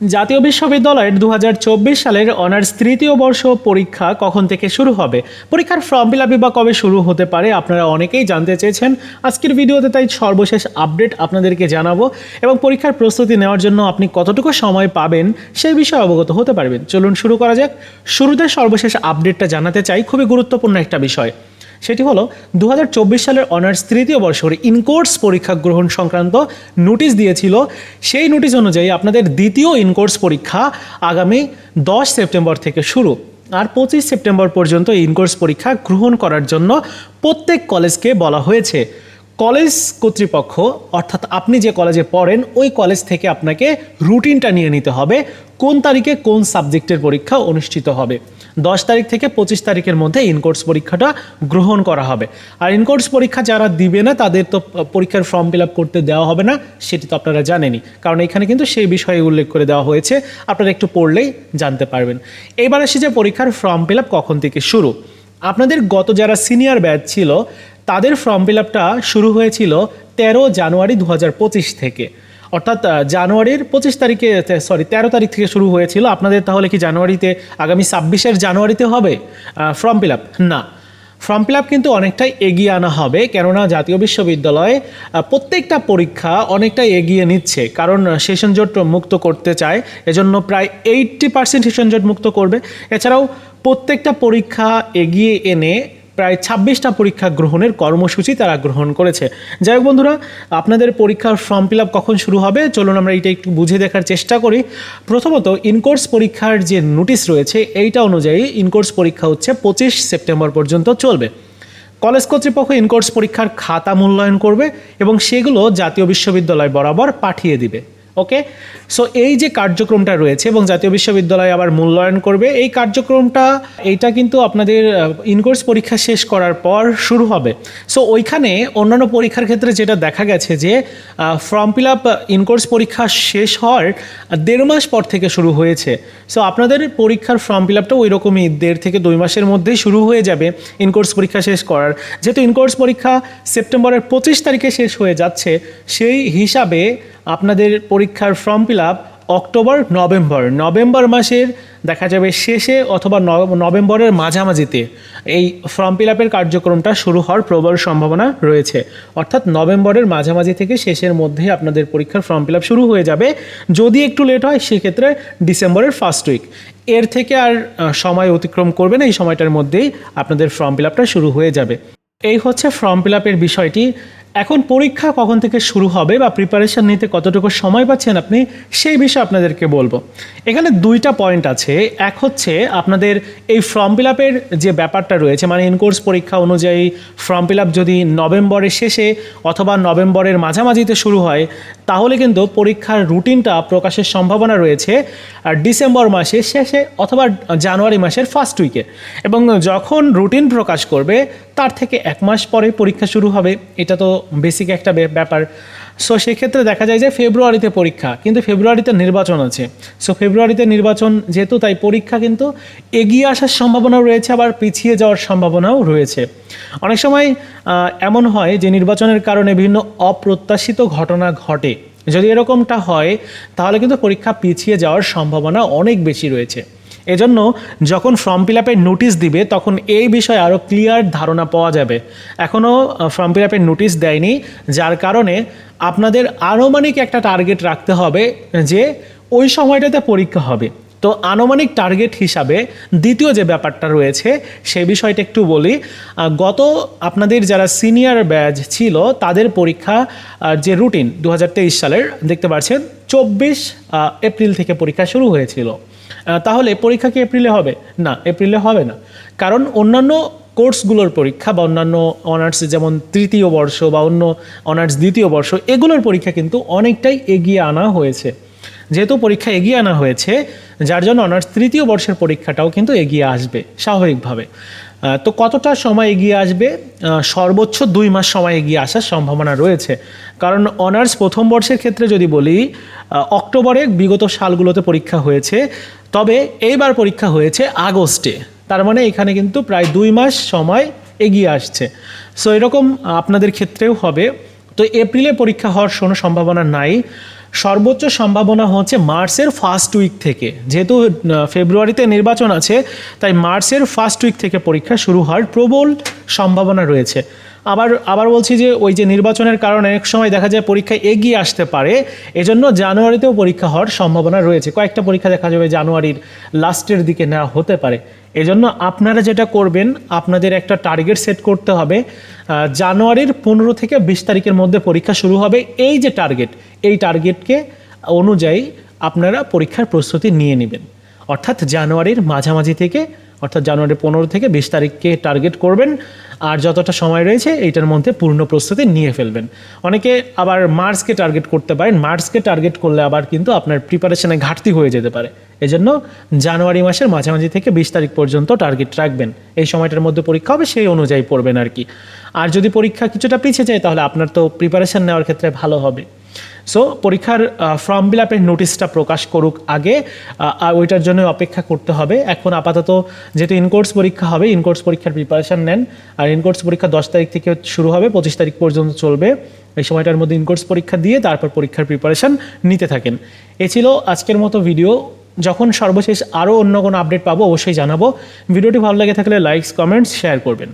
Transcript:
জাতীয় বিশ্ববিদ্যালয়ের দু হাজার চব্বিশ সালের অনার্স তৃতীয় বর্ষ পরীক্ষা কখন থেকে শুরু হবে? পরীক্ষার ফর্ম ফিল বা কবে শুরু হতে পারে আপনারা অনেকেই জানতে চেয়েছেন। আজকের ভিডিওতে তাই সর্বশেষ আপডেট আপনাদেরকে জানাব এবং পরীক্ষার প্রস্তুতি নেওয়ার জন্য আপনি কতটুকু সময় পাবেন সেই বিষয়ে অবগত হতে পারবেন। চলুন শুরু করা যাক। শুরুতে সর্বশেষ আপডেটটা জানাতে চাই। খুবই গুরুত্বপূর্ণ একটা বিষয়। সেটি হলো দু হাজার চব্বিশ সালের অনার্স তৃতীয় বর্ষের ইনকোর্স পরীক্ষা গ্রহণ সংক্রান্ত নোটিশ দিয়েছিল। সেই নোটিশ অনুযায়ী আপনাদের দ্বিতীয় ইনকোর্স পরীক্ষা আগামী দশ সেপ্টেম্বর থেকে শুরু। আর পঁচিশ সেপ্টেম্বর পর্যন্ত এই ইনকোর্স পরীক্ষা গ্রহণ করার জন্য প্রত্যেক কলেজকে বলা হয়েছে। কলেজ কর্তৃপক্ষ, অর্থাৎ আপনি যে কলেজে পড়েন, ওই কলেজ থেকে আপনাকে রুটিনটা নিয়ে নিতে হবে। কোন তারিখে কোন সাবজেক্টের পরীক্ষা অনুষ্ঠিত হবে? দশ তারিখ থেকে পঁচিশ তারিখের মধ্যে ইনকোর্স পরীক্ষাটা গ্রহণ করা হবে। আর ইনকোর্স পরীক্ষা যারা দিবে না, তাদের তো পরীক্ষার ফর্ম ফিল করতে দেওয়া হবে না, সেটি তো আপনারা জানেনই। কারণ এখানে কিন্তু সেই বিষয়ে উল্লেখ করে দেওয়া হয়েছে। আপনারা একটু পড়লেই জানতে পারবেন। এইবার আসি যে পরীক্ষার ফর্ম ফিল কখন থেকে শুরু। আপনাদের গত যারা সিনিয়র ব্যাচ ছিল, তাদের ফর্ম ফিল শুরু হয়েছিল তেরো জানুয়ারি দু হাজার পঁচিশ থেকে। অর্থাৎ জানুয়ারির পঁচিশ তারিখে সরি তেরো তারিখ থেকে শুরু হয়েছিল। আপনাদের তাহলে কি জানুয়ারিতে, আগামী ছাব্বিশের জানুয়ারিতে হবে? ফর্ম ফিল আপ না। ফর্ম ফিল আপ কিন্তু অনেকটাই এগিয়ে আনা হবে, কেননা জাতীয় বিশ্ববিদ্যালয়ে প্রত্যেকটা পরীক্ষা অনেকটাই এগিয়ে নিচ্ছে। কারণ সেশন জোট মুক্ত করতে চায়, এজন্য প্রায় এইট্টি পার্সেন্ট সেশন জোট মুক্ত করবে। এছাড়াও প্রত্যেকটা পরীক্ষা এগিয়ে এনে প্রায় ছাব্বিশটা পরীক্ষা গ্রহণের কর্মসূচি তারা গ্রহণ করেছে। যাই হোক বন্ধুরা, আপনাদের পরীক্ষার ফর্ম ফিল আপ কখন শুরু হবে? চলুন আমরা এটা একটু বুঝে দেখার চেষ্টা করি। প্রথমত, ইনকোর্স পরীক্ষার যে নোটিশ রয়েছে, এইটা অনুযায়ী ইনকোর্স পরীক্ষা হচ্ছে পঁচিশ সেপ্টেম্বর পর্যন্ত চলবে। কলেজ কর্তৃপক্ষ ইনকোর্স পরীক্ষার খাতা মূল্যায়ন করবে এবং সেগুলো জাতীয় বিশ্ববিদ্যালয় বরাবর পাঠিয়ে দিবে। ওকে সো এই যে কার্যক্রমটা রয়েছে এবং জাতীয় বিশ্ববিদ্যালয় আবার মূল্যায়ন করবে, এই কার্যক্রমটা, এইটা কিন্তু আপনাদের ইনকোর্স পরীক্ষা শেষ করার পর শুরু হবে। সো ওইখানে অন্যান্য পরীক্ষার ক্ষেত্রে যেটা দেখা গেছে যে ফর্ম ফিল আপ ইনকোর্স পরীক্ষা শেষ হওয়ার দেড় মাস পর থেকে শুরু হয়েছে। সো আপনাদের পরীক্ষার ফর্ম ফিল আপটা ওই রকমই দেড় থেকে দুই মাসের মধ্যেই শুরু হয়ে যাবে ইনকোর্স পরীক্ষা শেষ করার। যেহেতু ইনকোর্স পরীক্ষা সেপ্টেম্বরের পঁচিশ তারিখে শেষ হয়ে যাচ্ছে, সেই হিসাবে আপনাদের পরীক্ষার form fill up October, November. November মাসের দেখা যাবে শেষে অথবা নভেম্বরের মাঝামাঝিতে এই ফর্ম ফিল আপের কার্যক্রমটা শুরু হওয়ার প্রবল সম্ভাবনা রয়েছে। অর্থাৎ নভেম্বরের মাঝামাঝি থেকে শেষের মধ্যে আপনাদের পরীক্ষার ফর্ম ফিল আপ শুরু হয়ে যাবে। যদি একটু লেট হয়, সেক্ষেত্রে ডিসেম্বরের ফার্স্ট উইক। এর থেকে আর সময় অতিক্রম করবে না, এই সময়টার মধ্যেই আপনাদের ফর্ম ফিল আপটা শুরু হয়ে যাবে। এই হচ্ছে ফর্ম ফিল আপের বিষয়টি। এখন পরীক্ষা কখন থেকে শুরু হবে বা প্রিপারেশন নিতে কতটুকু সময় পাচ্ছেন আপনি, সেই বিষয়ে আপনাদেরকে বলব। এখানে দুইটা পয়েন্ট আছে। এক হচ্ছে আপনাদের এই ফর্ম ফিল আপের যে ব্যাপারটা রয়েছে মানে ইনকোর্স পরীক্ষা অনুযায়ী ফর্ম ফিল আপ যদি নভেম্বরের শেষে অথবা নভেম্বরের মাঝামাঝিতে শুরু হয়, তাহলে কিন্তু পরীক্ষার রুটিনটা প্রকাশের সম্ভাবনা রয়েছে ডিসেম্বর মাসের শেষে অথবা জানুয়ারি মাসের ফার্স্ট উইকে এবং যখন রুটিন প্রকাশ করবে তার থেকে এক মাস পরে পরীক্ষা শুরু হবে, এটা তো বেসিক একটা ব্যাপার। সো সেক্ষেত্রে দেখা যায় যে ফেব্রুয়ারিতে পরীক্ষা, কিন্তু ফেব্রুয়ারিতে নির্বাচন আছে। সো ফেব্রুয়ারিতে নির্বাচন যেহেতু, তাই পরীক্ষা কিন্তু এগিয়ে আসার সম্ভাবনাও রয়েছে, আবার পিছিয়ে যাওয়ার সম্ভাবনাও রয়েছে। অনেক সময় এমন হয় যে নির্বাচনের কারণে বিভিন্ন অপ্রত্যাশিত ঘটনা ঘটে। যদি এরকমটা হয়, তাহলে কিন্তু পরীক্ষা পিছিয়ে যাওয়ার সম্ভাবনা অনেক বেশি রয়েছে। এজন্য যখন ফর্ম ফিল আপের নোটিশ দিবে, তখন এই বিষয়ে আরও ক্লিয়ার ধারণা পাওয়া যাবে। এখনও ফর্ম ফিল আপের নোটিশ দেয়নি, যার কারণে আপনাদের আনুমানিক একটা টার্গেট রাখতে হবে যে ওই সময়টাতে পরীক্ষা হবে। তো আনুমানিক টার্গেট হিসাবে দ্বিতীয় যে ব্যাপারটা রয়েছে, সে বিষয়টা একটু বলি। গত আপনাদের যারা সিনিয়র ব্যাচ ছিল, তাদের পরীক্ষা যে রুটিন দু হাজার তেইশ সালের, দেখতে পাচ্ছেন, চব্বিশ এপ্রিল থেকে পরীক্ষা শুরু হয়েছিল। তাহলে পরীক্ষা কি এপ্রিলে হবে? না এপ্রিলে হবে না। কারণ অন্যান্য কোর্সগুলোর পরীক্ষা বা অন্যান্য অনার্স, যেমন তৃতীয় বর্ষ বা অন্য অনার্স দ্বিতীয় বর্ষ, এগুলোর পরীক্ষা কিন্তু অনেকটাই এগিয়ে আনা হয়েছে। যেহেতু পরীক্ষা এগিয়ে আনা হয়েছে, যার জন্য অনার্স তৃতীয় বর্ষের পরীক্ষাটাও কিন্তু এগিয়ে আসবে, স্বাভাবিকভাবে। তো কতটা সময় এগিয়ে আসবে? সর্বোচ্চ দুই মাস সময় এগিয়ে আসার সম্ভাবনা রয়েছে। কারণ অনার্স প্রথম বর্ষের ক্ষেত্রে যদি বলি অক্টোবরে বিগত সালগুলোতে পরীক্ষা হয়েছে। তবে এইবার পরীক্ষা হয়েছে আগস্টে। তার মানে এখানে কিন্তু প্রায় দুই মাস সময় এগিয়ে আসছে। সো এরকম আপনাদের ক্ষেত্রেও হবে। তো এপ্রিলে পরীক্ষা হওয়ার কোনো সম্ভাবনা নাই। সর্বোচ্চ সম্ভাবনা হচ্ছে মার্চের ফার্স্ট উইক থেকে। যেহেতু ফেব্রুয়ারিতে নির্বাচন আছে, তাই মার্চের ফার্স্ট উইক থেকে পরীক্ষা শুরু হওয়ার প্রবল সম্ভাবনা রয়েছে। আবার আবার বলছি যে ওই যে নির্বাচনের কারণে অনেক সময় দেখা যায় পরীক্ষা এগিয়ে আসতে পারে, এজন্য জানুয়ারিতেও পরীক্ষা হওয়ার সম্ভাবনা রয়েছে। কয়েকটা পরীক্ষা দেখা যাবে জানুয়ারির লাস্টের দিকে নেওয়া হতে পারে। এজন্য আপনারা যেটা করবেন, আপনাদের একটা টার্গেট সেট করতে হবে জানুয়ারির পনেরো থেকে বিশ তারিখের মধ্যে পরীক্ষা শুরু হবে। এই যে টার্গেট, এই টার্গেটকে অনুযায়ী আপনারা পরীক্ষার প্রস্তুতি নিয়ে নেবেন। অর্থাৎ জানুয়ারির মাঝামাঝি থেকে অর্থাৎ জানুয়ারি পনেরো থেকে বিশ তারিখকে টার্গেট করবেন আর যতটা সময় রয়েছে এইটার মধ্যে পূর্ণ প্রস্তুতি নিয়ে ফেলবেন। অনেকে আবার মার্চকে টার্গেট করতে পারেন, মার্চকে টার্গেট করলে আবার কিন্তু আপনার প্রিপারেশনে ঘাটতি হয়ে যেতে পারে। এজন্য জানুয়ারি মাসের মাঝামাঝি থেকে বিশ তারিখ পর্যন্ত টার্গেট রাখবেন। এই সময়টার মধ্যে পরীক্ষা হবে, সেই অনুযায়ী পড়বেন আর কি। আর যদি পরীক্ষা কিছুটা পিছিয়ে যায়, তাহলে আপনার তো প্রিপারেশন নেওয়ার ক্ষেত্রে ভালো হবে। সো পরীক্ষার ফর্ম ফিল আপের নোটিশটা প্রকাশ করুক আগে আর ওইটার জন্য অপেক্ষা করতে হবে। এখন আপাতত যেহেতু ইনকোর্স পরীক্ষা হবে ইনকোর্স পরীক্ষার প্রিপারেশন নেন। আর ইনকোর্স পরীক্ষা দশ তারিখ থেকে শুরু হবে, পঁচিশ তারিখ পর্যন্ত চলবে। এই সময়টার মধ্যে ইনকোর্স পরীক্ষা দিয়ে তারপর পরীক্ষার প্রিপারেশন নিতে থাকেন। এ ছিল আজকের মতো ভিডিও যখন সর্বশেষ আরও অন্য কোনো আপডেট পাবো, অবশ্যই জানাব। ভিডিওটি ভালো লাগে থাকলে লাইকস কমেন্টস শেয়ার করবেন।